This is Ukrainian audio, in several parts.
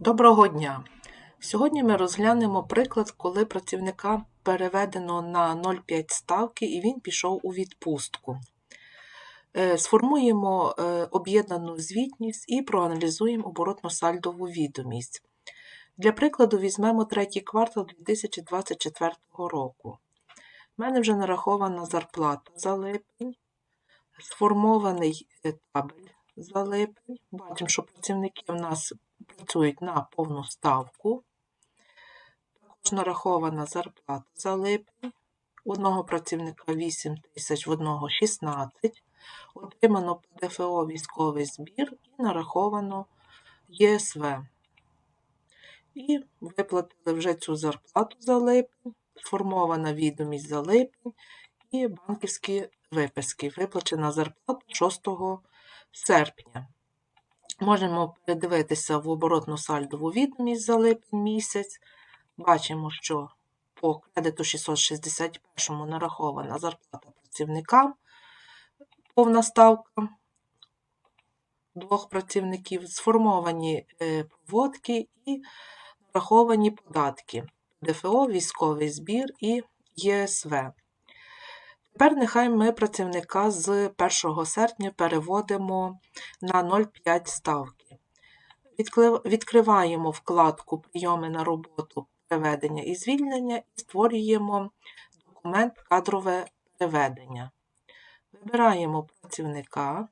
Доброго дня! Сьогодні ми розглянемо приклад, коли працівника переведено на 0,5 ставки і він пішов у відпустку. Е, Сформуємо е, об'єднану звітність і проаналізуємо оборотно-сальдову відомість. Для прикладу візьмемо третій квартал 2024 року. У мене вже нарахована зарплата за липень, сформований е, табель за липень. Бачимо, що працівники у нас працюють на повну ставку. Також нарахована зарплата за липень. Одного працівника 8 тисяч, в одного 16. Отримано ПДФО військовий збір і нараховано ЄСВ. І виплатили вже цю зарплату за липень, сформована відомість за липень і банківські виписки. Виплачена зарплата 6 серпня. Можемо передивитися в оборотно-сальдову відомість за липень місяць. Бачимо, що по кредиту 661 нарахована зарплата працівникам, повна ставка двох працівників, сформовані е, проводки і нараховані податки ДФО, військовий збір і ЄСВ. Тепер нехай ми працівника з 1 серпня переводимо на 0,5 ставки. Відкриваємо вкладку Прийоми на роботу переведення і звільнення і створюємо документ кадрове переведення. Вибираємо працівника,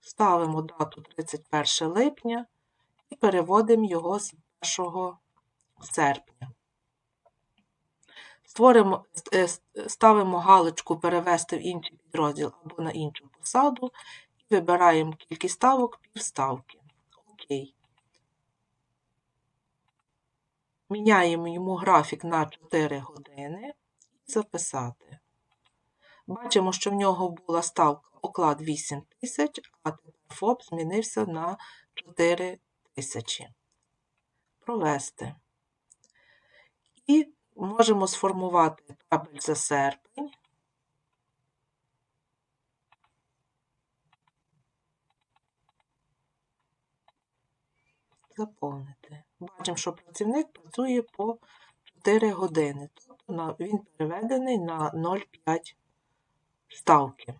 ставимо дату 31 липня і переводимо його з 1 серпня. Створимо, е, ставимо галочку Перевести в інший підрозділ або на іншу посаду і вибираємо кількість ставок півставки. Окей. Міняємо йому графік на 4 години і записати. Бачимо, що в нього була ставка оклад 8 тисяч, а тепер ФОП змінився на 4 тисячі. Провести. І можемо сформувати табель за серпень. Заповнити. Бачимо, що працівник працює по 4 години, тобто він переведений на 0,5 ставки.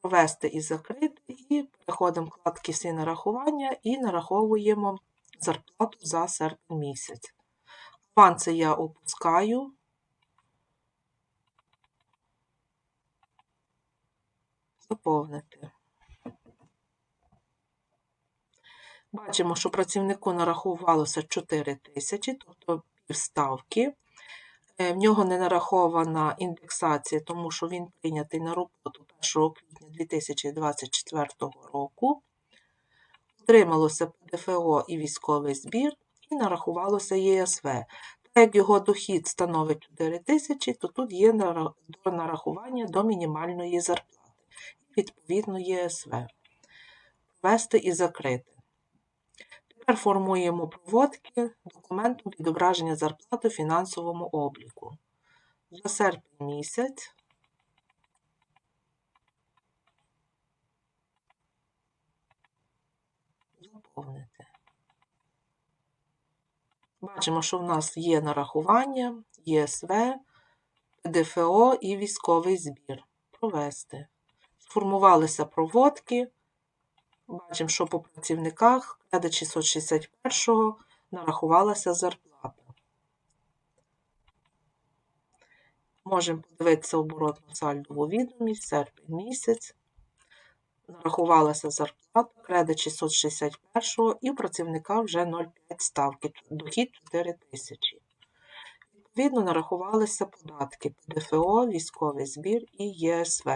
Провести і закрити, і переходимо вкладки всі нарахування і нараховуємо зарплату за серпень місяць. Аванси я опускаю. Заповнити. Бачимо, що працівнику нарахувалося 4 тисячі, тобто півставки. Е, В нього не нарахована індексація, тому що він прийнятий на роботу 1 квітня 2024 року. Отрималося ПДФО і військовий збір, і нарахувалося ЄСВ. Так як його дохід становить 4 тисячі, то тут є нарахування до мінімальної зарплати, і відповідно ЄСВ. Ввести і закрити. Тепер формуємо проводки документу відображення зарплати фінансовому обліку. За серпень місяць заповнити. Бачимо, що в нас є нарахування, ЄСВ, ДФО і військовий збір. Провести. Сформувалися проводки. Бачимо, що по працівниках кредит 661 нарахувалася зарплата. Можемо подивитися оборотну сальдову відомість, серпень місяць. Нарахувалася зарплата, кредит 661 і у працівника вже 0,5 ставки, дохід 4 тисячі. Відповідно, нарахувалися податки ПДФО, військовий збір і ЄСВ.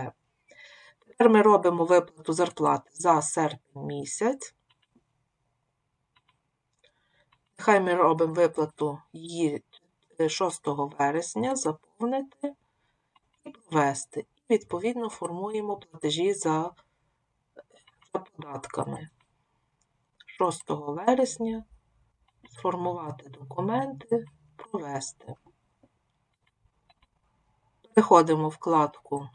Тепер ми робимо виплату зарплати за серпень місяць. Нехай ми робимо виплату її 6 вересня, заповнити і провести. І відповідно формуємо платежі за, за податками. 6 вересня сформувати документи, провести. Переходимо вкладку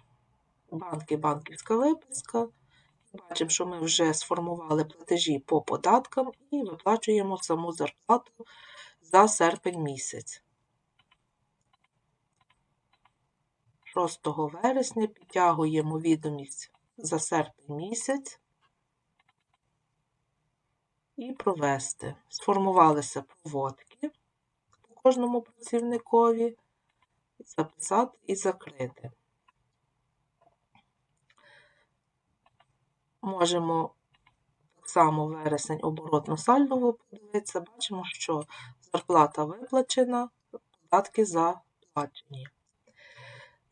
банки, банківська виписка. Бачимо, що ми вже сформували платежі по податкам і виплачуємо саму зарплату за серпень місяць. 6 вересня підтягуємо відомість за серпень місяць і провести. Сформувалися проводки по кожному працівникові, записати і закрити. Можемо так само вересень оборотно-сальдово подивитися. Бачимо, що зарплата виплачена, податки заплачені.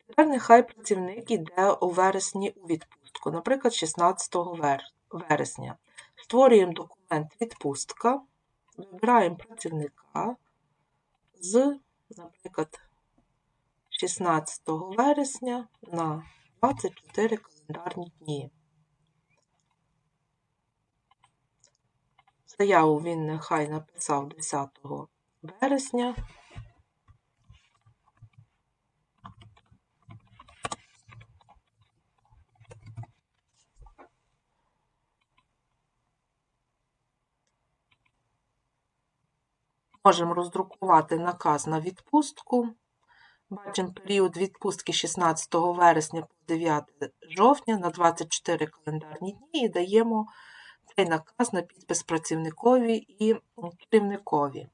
Тепер нехай працівник йде у вересні у відпустку, наприклад, 16 вересня. Створюємо документ відпустка, вибираємо працівника з, наприклад, 16 вересня на 24 календарні дні. Заяву він нехай написав 10 вересня. Можемо роздрукувати наказ на відпустку. Бачимо період відпустки 16 вересня по 9 жовтня на 24 календарні дні і даємо цей наказ на підпис працівникові і керівникові.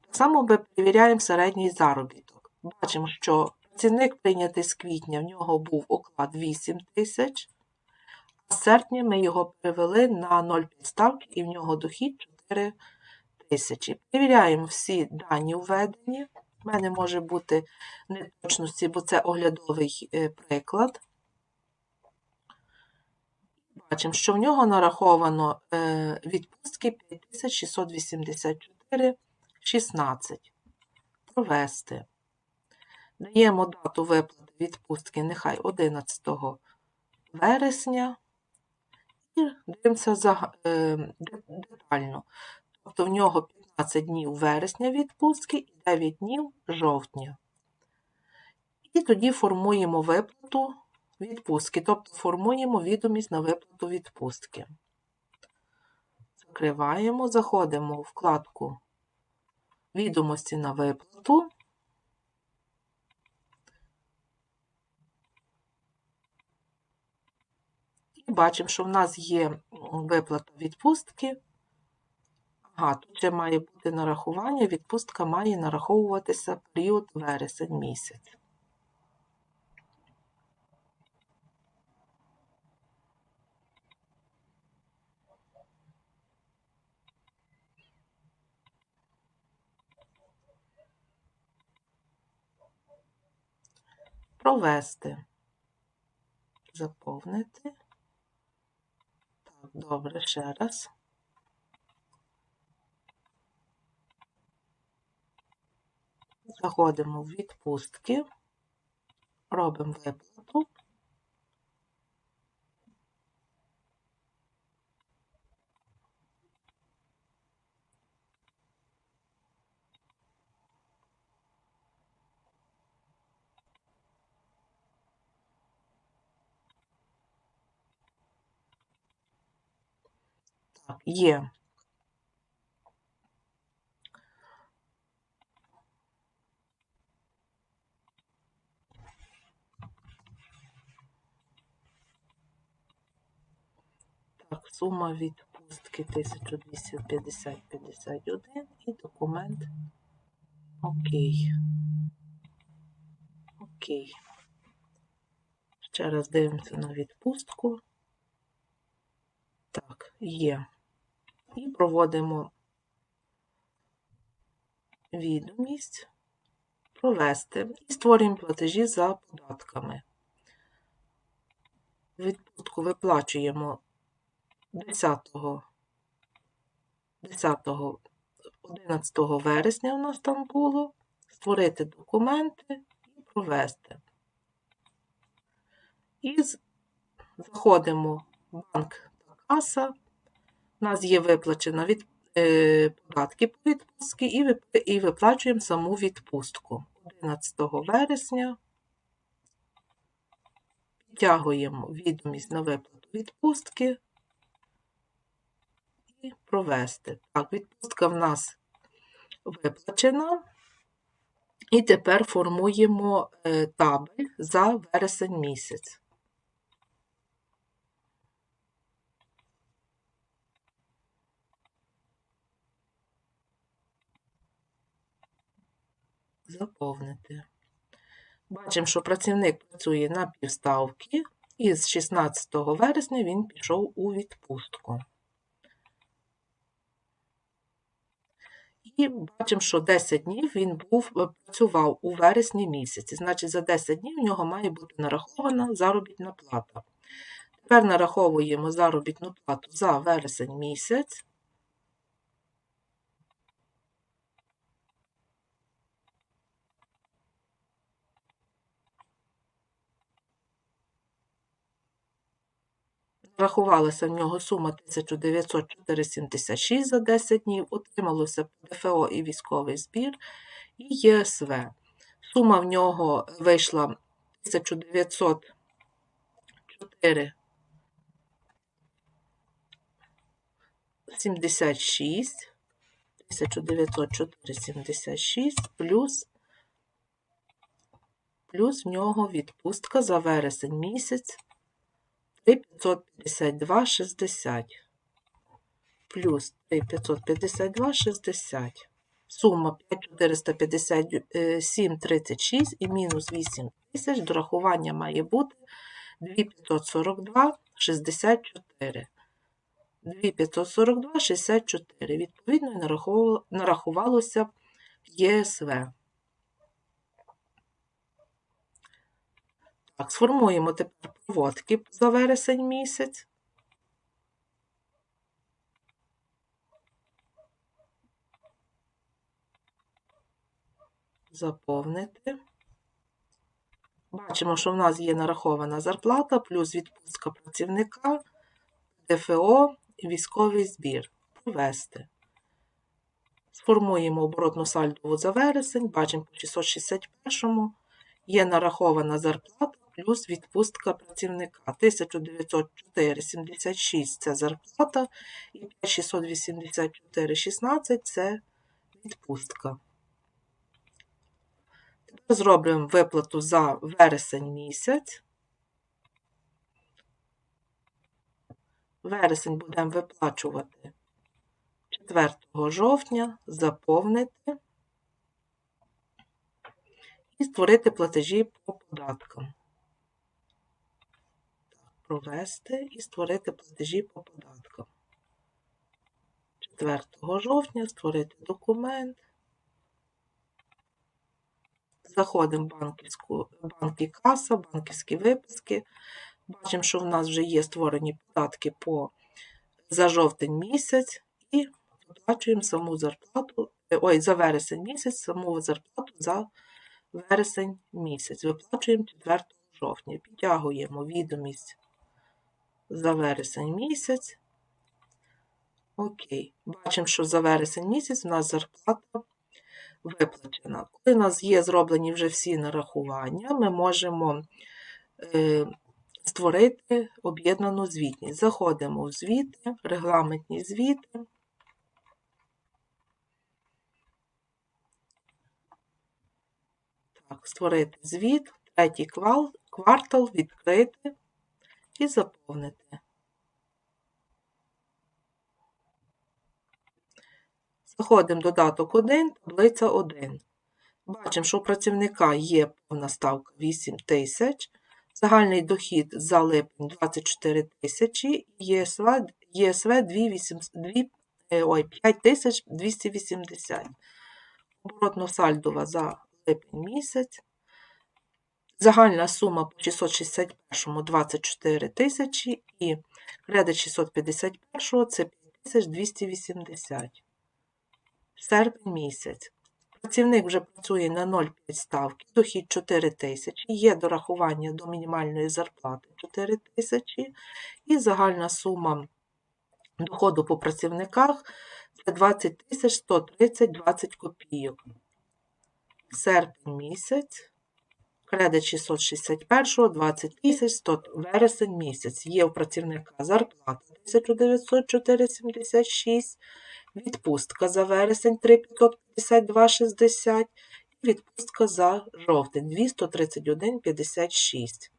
Так само ми перевіряємо середній заробіток. Бачимо, що працівник прийнятий з квітня, в нього був оклад 8 тисяч, а з серпня ми його перевели на 0,5 ставки і в нього дохід 4 тисячі. Перевіряємо всі дані введені. У мене може бути неточності, бо це оглядовий е, приклад. Бачимо, що в нього нараховано е, відпустки 5684,16. Провести. Даємо дату виплати відпустки нехай 11 вересня. І дивимося за, е, детально. Тобто в нього 15 днів вересня відпустки і 9 днів жовтня. І тоді формуємо виплату відпустки, тобто формуємо відомість на виплату відпустки. Закриваємо, заходимо у вкладку Відомості на виплату. І бачимо, що в нас є виплата відпустки. Ага, тут ще має бути нарахування. Відпустка має нараховуватися період вересень місяць. Провести. Заповнити. Так, добре, ще раз. Заходимо в відпустки, робимо виплату. Є. Так, сума відпустки 1250-51 і документ. Окей. Окей. Ще раз дивимося на відпустку. Так, є. І проводимо відомість. Провести. І створюємо платежі за податками. Відпустку виплачуємо 10, 10, 11 вересня у нас там було. Створити документи і провести. І заходимо в банк та каса. У нас є виплачена від, е, податки по відпустці і, і виплачуємо саму відпустку 11 вересня. Підтягуємо відомість на виплату відпустки провести. Так, відпустка в нас виплачена. І тепер формуємо е, табель за вересень місяць. Заповнити. Бачимо, що працівник працює на півставки, і з 16 вересня він пішов у відпустку. І бачимо, що 10 днів він був, е, працював у вересні місяці. Значить, за 10 днів в нього має бути нарахована заробітна плата. Тепер нараховуємо заробітну плату за вересень місяць. Рахувалася в нього сума 1904,76 за 10 днів, отрималося ПДФО і військовий збір і ЄСВ. Сума в нього вийшла 1904 76, 1904,76 плюс, плюс в нього відпустка за вересень місяць 3552,60 плюс 3552,60. Сума 5457,36 і мінус 8 тисяч. Дорахування має бути 2542,64. 2542,64. Відповідно, і нараховувало- нарахувалося ЄСВ. Так, сформуємо тепер проводки за вересень місяць. Заповнити. Бачимо, що в нас є нарахована зарплата, плюс відпустка працівника, ДФО і військовий збір. Провести. Сформуємо оборотну сальдову за вересень, бачимо по 661 є нарахована зарплата плюс відпустка працівника. 1904,76 це зарплата і 5684,16 це відпустка. Тепер зробимо виплату за вересень місяць. Вересень будемо виплачувати 4 жовтня, заповнити і створити платежі по податкам. Провести і створити платежі по податкам. 4 жовтня створити документ. Заходимо в банківську, банки каса, банківські виписки. Бачимо, що в нас вже є створені податки по, за жовтень місяць і виплачуємо саму зарплату, е, ой, за вересень місяць, саму зарплату за вересень місяць. Виплачуємо 4 жовтня. Підтягуємо відомість за вересень місяць. Окей. Бачимо, що за вересень місяць у нас зарплата виплачена. Коли у нас є зроблені вже всі нарахування, ми можемо е, створити об'єднану звітність. Заходимо в звіти, регламентні звіти. Так, створити звіт, третій квартал, відкрити і заповнити. Заходимо додаток 1, таблиця 1. Бачимо, що у працівника є повна ставка 8 тисяч, загальний дохід за липень 24 тисячі, ЄСВ, ЄСВ 5280. Оборотно-сальдова за липень місяць. Загальна сума по 661 24 тисячі і кредит 651 це 5280. Серпень місяць. Працівник вже працює на 0,5 ставки, дохід 4 тисячі, є дорахування до мінімальної зарплати 4 тисячі і загальна сума доходу по працівниках це 20 тисяч 130 20 копійок. Серпень місяць. Кредит 661, 20 тисяч, 100 вересень місяць. Є у працівника зарплата 1904,76, відпустка за вересень 3552,60 і відпустка за жовтень 231,56.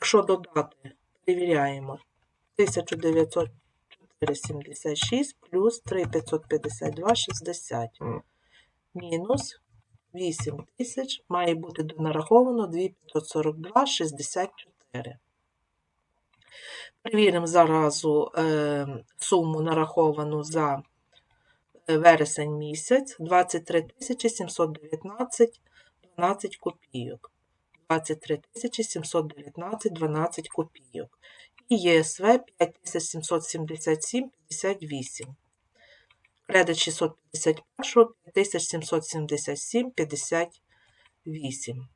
Якщо додати, перевіряємо 1904,76 плюс 3,552,60 мінус 8 тисяч має бути донараховано 2,542,64. Перевіримо заразу е, суму нараховану за е, вересень місяць 23 719 12 копійок. 23 тисячі 719 12 копійок. І ЄСВ 5777 58. Кредит 651 5777 58.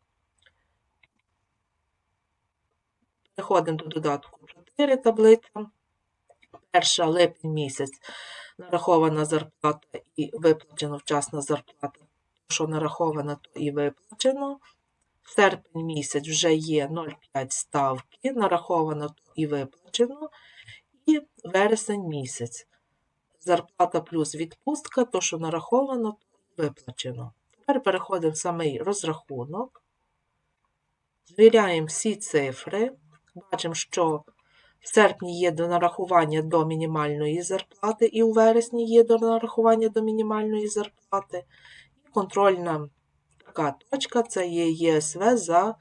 Переходимо до додатку 4 таблиця. Перша липень місяць нарахована зарплата і виплачено вчасна зарплата. Що нараховано, то і виплачено. Серпень місяць вже є 0,5 ставки, нараховано то і виплачено. І вересень місяць. Зарплата плюс відпустка, то, що нараховано, виплачено. Тепер переходимо в самий розрахунок. Звіряємо всі цифри. Бачимо, що в серпні є до нарахування до мінімальної зарплати, і у вересні є до нарахування до мінімальної зарплати. І контрольна така точка це є ЄСВ за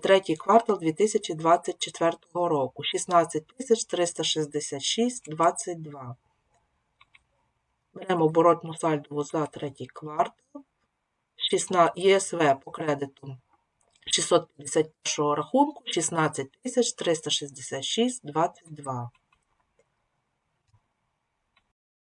третій квартал 2024 року 16 366 22. Беремо оборотну сальдову за третій квартал. 16, ЄСВ по кредиту 651 рахунку 16 366 22.